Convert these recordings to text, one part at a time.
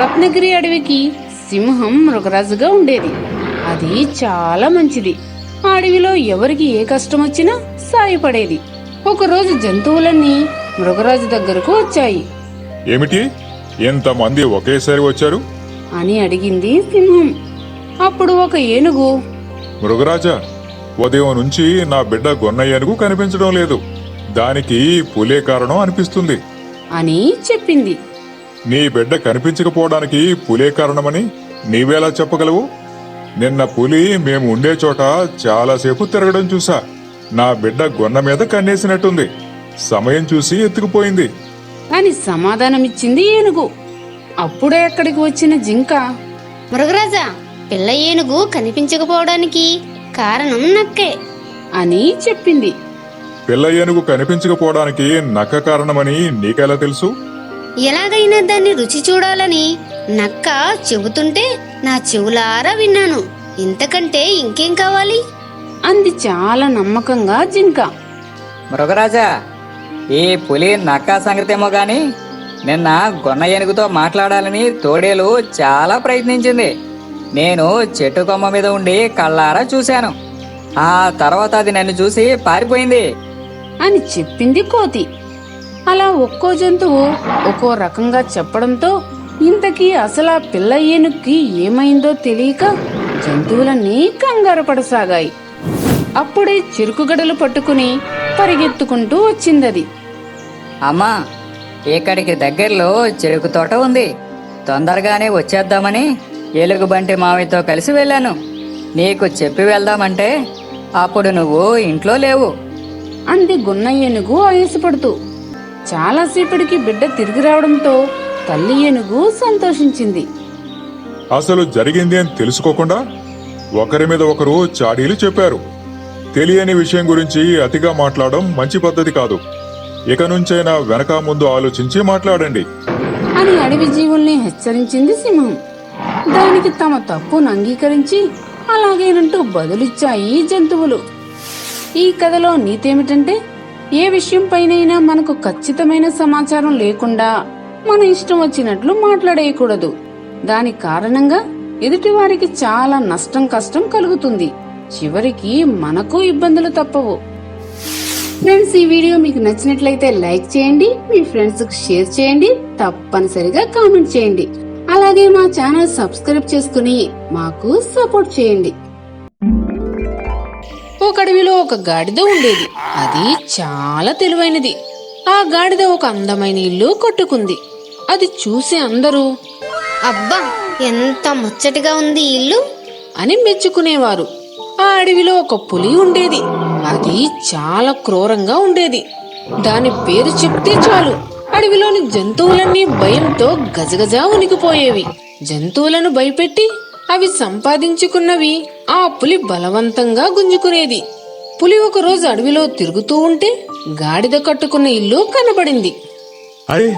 రత్నగిరి అడవికి సింహం మృగరాజుగా ఉండేది. అది చాలా మంచిది. ఆ అడవిలో ఎవరికి ఏ కష్టం వచ్చినా సాయపడేది. ఒకరోజు జంతువులన్నీ మృగరాజు దగ్గరకు వచ్చాయి. ఏమిటి? ఎంతమంది ఒకేసారి వచ్చారు? అని అడిగింది సింహం. అప్పుడు ఒక ఏనుగు మృగరాజా ఉదయం నుంచి నా బిడ్డ గొన్నయ్యనుకు కనిపించడం లేదు. దానికి పులే కారణం అనిపిస్తుంది. అని చెప్పింది. నీ బిడ్డ కనిపించకపోవడానికి పులే కారణమని నీవేలా చెప్పగలవు? నిన్న పులి మేము ఉండే చోట చాలాసేపు తిరగడం చూసా నా బిడ్డ గొన్న మీద కన్నేసినట్టుంది. సమయం చూసి ఎత్తుకుపోయింది. అని సమాధానమిచ్చింది ఏనుగు. అప్పుడే అక్కడికి వచ్చిన జింక మృగరాజా పిల్ల ఏనుగు కనిపించకపోవడానికి కారణం నక్కే అని చెప్పింది. పిల్ల ఏనుగు కనిపించకపోవడానికి నక్క కారణమని నీకెలా తెలుసు? ఎలాగైనా దాన్ని రుచి చూడాలని నక్క చెబుతుంటే నా చెవులారా విన్నాను. ఇంతకంటే ఇంకేం కావాలి? అంది చాలా నమ్మకంగా జింక. మృగరాజా ఈ పులి నక్కా సంగతేమో గాని నిన్న గొన్న ఏనుగుతో మాట్లాడాలని తోడేలు చాలా ప్రయత్నించింది. నేను చెట్టు కొమ్మ మీద ఉండి కళ్ళారా చూశాను. ఆ తర్వాత అది నన్ను చూసి పారిపోయింది. అని చెప్పింది కోతి. అలా ఒక్కో జంతువు ఒక్కో రకంగా చెప్పడంతో ఇంతకీ అసలు ఆ పిల్ల ఏనుక్కి ఏమైందో తెలియక జంతువులన్నీ కంగారు పడసాగాయి. అప్పుడే చెరుకుగడలు పట్టుకుని పరిగెత్తుకుంటూ వచ్చిందది. అమ్మా ఇక్కడికి దగ్గరలో చెరుకు తోట ఉంది. తొందరగానే వచ్చేద్దామని ఎలుగుబంటి మావితో కలిసి వెళ్ళాను. నీకు చెప్పి వెళ్దామంటే అప్పుడు నువ్వు ఇంట్లో లేవు. అంది గున్న ఏనుగు ఆయాసపడుతూ. చాలాసేపటికి బిడ్డ తిరిగి రావడంతో తల్లి ఏనుగు సంతోషించింది. అసలు జరిగింది అని తెలుసుకోకుండా ఒకరి మీద ఒకరు చాడీలు చెప్పారు. తెలియని విషయం గురించి అతిగా మాట్లాడడం మంచి పద్ధతి కాదు. ఇక నుంచైనా వెనక ముందు ఆలోచించి మాట్లాడండి. అని అడవి జీవుల్ని హెచ్చరించింది సింహం. దానికి తమ తప్పును అంగీకరించి అలాగేనంటూ బదులిచ్చాయి జంతువులు. ఈ కథలో నీతేమిటంటే ఏ విషయంపైనైనా మనకు ఖచ్చితమైన సమాచారం లేకుండా మన ఇష్టం వచ్చినట్లు మాట్లాడేయకూడదు. దాని కారణంగా ఎదుటివారికి చాలా నష్టం కష్టం కలుగుతుంది. చివరికి మనకు ఇబ్బందులు తప్పవు. ఫ్రెండ్స్ ఈ వీడియో మీకు నచ్చినట్లయితే లైక్ చేయండి మీ ఫ్రెండ్స్కు షేర్ చేయండి తప్పనిసరిగా కామెంట్ చేయండి. అలాగే మా ఛానల్ సబ్స్క్రైబ్ చేసుకుని మాకు సపోర్ట్ చేయండి. ఒక అడవిలో ఒక గాడిద ఉండేది. అది చాలా తెలివైనది. ఆ గాడిద ఒక అందమైన ఇల్లు కట్టుకుంది. అది చూసి అందరూ అబ్బా ఎంత ముచ్చటగా ఉంది ఇల్లు. అని మెచ్చుకునేవారు. ఆ అడవిలో ఒక పులి ఉండేది. అది చాలా క్రూరంగా ఉండేది. దాని పేరు చెప్తే చాలు. అడవిలోని జంతువులన్నీ భయంతో గజగజా ఉనికిపోయేవి జంతువులను భయపెట్టి అవి సంపాదించుకున్నవి ఆ పులి బలవంతంగా గుంజుకునేది. పులి ఒకరోజు అడవిలో తిరుగుతూ ఉంటే గాడిద కట్టుకున్న ఇల్లు కనబడింది. అరే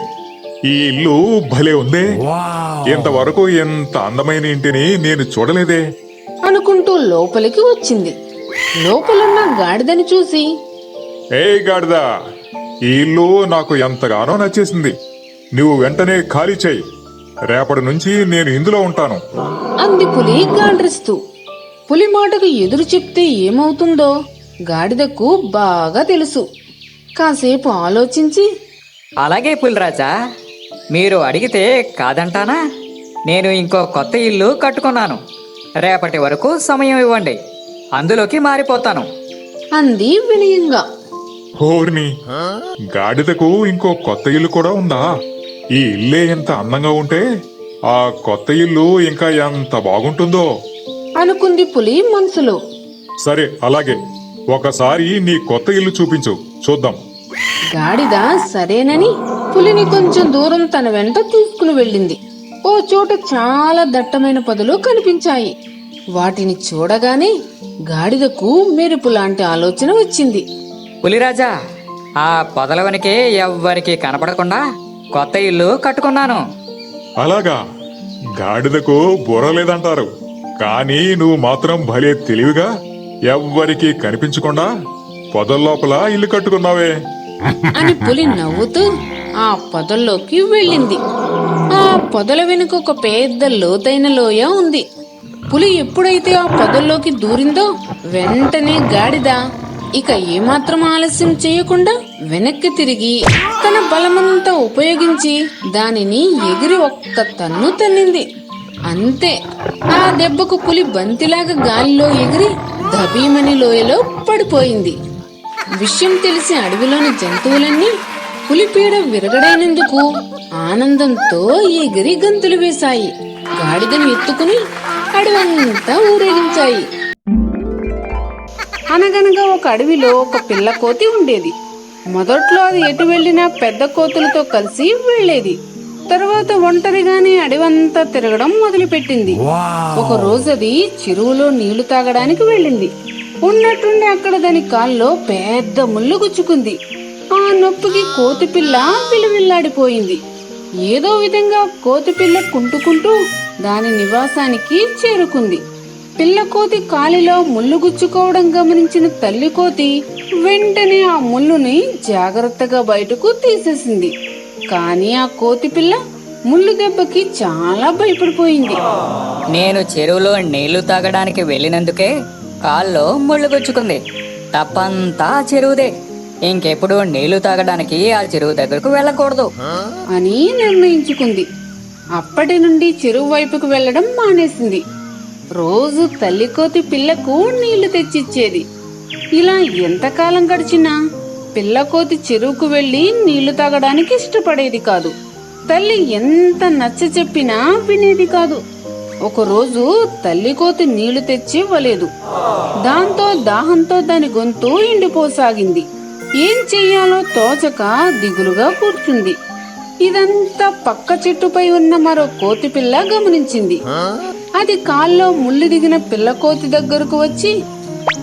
ఈ ఇల్లు భలే ఉందే. ఇంతవరకు ఎంత అందమైన ఇంటిని నేను చూడలేదే. అనుకుంటూ లోపలికి వచ్చింది. లోపలున్న గాడిదని చూసి ఏ గాడిదా ఈ ఇల్లు నాకు ఎంతగానో నచ్చేసింది. నువ్వు వెంటనే ఖాళీ చేయి. రేపటి నుంచి నేను ఇందులో ఉంటాను. అంది పులి గాండ్రిస్తూ. పులి మాటకు ఎదురు చెప్తే ఏమవుతుందో గాడిదకు బాగా తెలుసు. కాసేపు ఆలోచించి అలాగే పులిరాజా మీరు అడిగితే కాదంటానా? నేను ఇంకో కొత్త ఇల్లు కట్టుకున్నాను. రేపటి వరకు సమయం ఇవ్వండి. అందులోకి మారిపోతాను. అంది వినయంగా. హోర్ని గాడిదకు ఇంకో కొత్త ఇల్లు కూడా ఉందా? ఈ ఇల్లే ఎంత అందంగా ఉంటే ఆ కొత్త ఇల్లు ఇంకా ఎంత బాగుంటుందో. అనుకుంది పులి మనసులో. సరే అలాగే. ఒకసారి నీ కొత్త ఇల్లు చూపించు. చూద్దాం. గాడిద సరేనని పులిని కొంచెం దూరం తన వెంట తీసుకుని వెళ్ళింది. ఓ చోట చాలా దట్టమైన పొదలు కనిపించాయి. వాటిని చూడగానే గాడిదకు మెరుపు లాంటి ఆలోచన వచ్చింది. పులిరాజా ఆ పొదల వెనకే ఎవ్వరికి కనపడకుండా కొత్త ఇల్లు కట్టుకున్నాను. అలాగా? గాడిదకు బుర్ర లేదంటారు. కానీ నువ్వు మాత్రం భలే తెలివిగా ఎవ్వరికీ కనిపించకుండా పొదల్లోపల ఇల్లు కట్టుకున్నావే. అని పులి నవ్వుతూ ఆ పొదల్లోకి వెళ్ళింది. ఆ పొదల వెనుక ఒక పెద్ద లోతైన లోయ ఉంది. పులి ఎప్పుడైతే ఆ పొదల్లోకి దూరిందో వెంటనే గాడిద ఇక ఏమాత్రం ఆలస్యం చేయకుండా వెనక్కి తిరిగి తన బలమంతా ఉపయోగించి దానిని ఎగిరి ఒక్క తన్ను తన్నింది. అంతే. ఆ దెబ్బకు పులి బంతిలాగా గాలిలో ఎగిరి దబీమని లోయలో పడిపోయింది. విషయం తెలిసి అడవిలోని జంతువులన్నీ పులిపీడ విరగడైనందుకు ఆనందంతో ఎగిరి గంతులు వేశాయి. గాడిదను ఎత్తుకుని అడవంతా ఊరేగించాయి. అనగనగా ఒక అడవిలో ఒక పిల్ల కోతి ఉండేది. మొదట్లో అది ఎటు వెళ్ళినా పెద్ద కోతులతో కలిసి వెళ్ళేది. తర్వాత ఒంటరిగానే అడవంతా తిరగడం మొదలుపెట్టింది. ఒక రోజు అది చెరువులో నీళ్ళు తాగడానికి వెళ్ళింది. ఉన్నట్టుండి అక్కడ దాని కాల్లో పెద్ద ముళ్ళు గుచ్చుకుంది. ఆ నొప్పికి కోతి పిల్ల విలువిల్లాడిపోయింది. ఏదో విధంగా కోతి పిల్ల కుంటుకుంటూ దాని నివాసానికి చేరుకుంది. పిల్ల కోతి కాలిలో ముళ్ళు గుచ్చుకోవడం గమనించిన తల్లి కోతి వెంటనే ఆ ముళ్ళుని జాగ్రత్తగా బయటకు తీసేసింది. కానీ ఆ కోతి పిల్ల ముళ్ళు దెబ్బకి చాలా భయపడిపోయింది. నేను చెరువులో నీళ్ళు తాగడానికి వెళ్ళినందుకే కాల్లో ముళ్ళు గుచ్చుకుంది. తప్పంతా చెరువుదే. ఇంకెప్పుడు నీళ్ళు తాగడానికి ఆ చెరువు దగ్గరకు వెళ్ళకూడదు. అని నిర్ణయించుకుంది. అప్పటి నుండి చెరువు వైపుకు వెళ్ళడం మానేసింది. రోజు తల్లి కోతి పిల్లకు నీళ్ళు తెచ్చిచ్చేది. ఇలా ఎంతకాలం గడిచినా పిల్లకోతి చెరువుకు వెళ్ళి నీళ్ళు తాగడానికి ఇష్టపడేది కాదు. తల్లి ఎంత నచ్చ చెప్పినా వినేది కాదు. ఒకరోజు తల్లి కోతి నీళ్ళు తెచ్చి ఇవ్వలేదు దాంతో దాహంతో దాని గొంతు ఎండిపోసాగింది. ఏం చెయ్యాలో తోచక దిగులుగా కూర్చుంది. ఇదంతా పక్క చెట్టుపై ఉన్న మరో కోతి పిల్ల గమనించింది. అది కాల్లో ముళ్ళు దిగిన పిల్లకోతి దగ్గరకు వచ్చి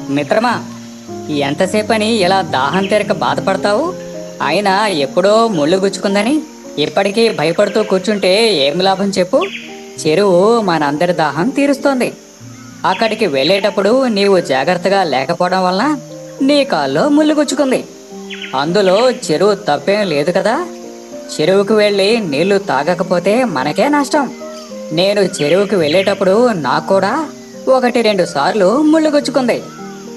మిత్రమా ఎంతసేపని ఇలా దాహం తెరక బాధపడతావు? అయినా ఎప్పుడో ముళ్ళు గుచ్చుకుందని ఇప్పటికీ భయపడుతూ కూర్చుంటే ఏం లాభం చెప్పు? చెరువు మనందరి దాహం తీరుస్తోంది. అక్కడికి వెళ్ళేటప్పుడు నీవు జాగ్రత్తగా లేకపోవడం వలన నీ కాల్లో ముళ్ళు గుచ్చుకుంది. అందులో చెరువు తప్పేం లేదు కదా? చెరువుకు వెళ్ళి నీళ్ళు తాగకపోతే మనకే నష్టం. నేను చెరువుకు వెళ్ళేటప్పుడు నాకు కూడా ఒకటి రెండు సార్లు ముళ్ళు గుచ్చుకుంది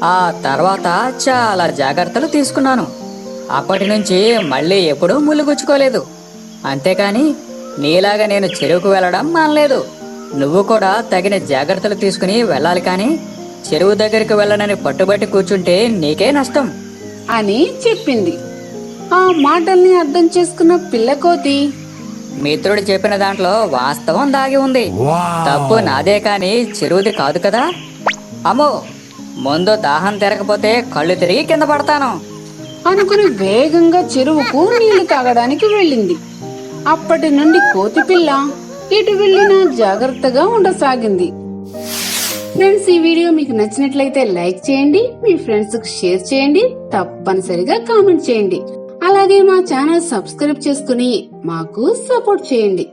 ఆ తర్వాత చాలా జాగ్రత్తలు తీసుకున్నాను. అప్పటి నుంచి మళ్ళీ ఎప్పుడూ ముళ్ళుగుచ్చుకోలేదు. అంతేకాని నీలాగా నేను చెరువుకు వెళ్ళడం మానలేదు. నువ్వు కూడా తగిన జాగ్రత్తలు తీసుకుని వెళ్ళాలి కానీ చెరువు దగ్గరికి వెళ్ళనని పట్టుబట్టి కూర్చుంటే నీకే నష్టం. అని చెప్పింది. ఆ మాటల్ని అర్థం చేసుకున్న పిల్లకోతి మిత్రుడు చెప్పిన దాంట్లో వాస్తవం దాగి ఉంది. తప్పు నాదే కాని చెరువుది కాదు కదా? అమ్మో ముందు దాహం తిరగపోతే కళ్ళు తిరిగి కింద పడతాను. అనుకుని వేగంగా చెరువుకు నీళ్ళు తాగడానికి వెళ్ళింది. అప్పటి నుండి కోతి పిల్ల ఎటు వెళ్ళినా జాగ్రత్తగా ఉండసాగింది. ఫ్రెండ్స్ ఈ వీడియో మీకు నచ్చినట్లయితే లైక్ చేయండి మీ ఫ్రెండ్స్కు షేర్ చేయండి తప్పనిసరిగా కామెంట్ చేయండి. అలాగే మా ఛానల్ సబ్స్క్రైబ్ చేసుకుని మాకు సపోర్ట్ చేయండి.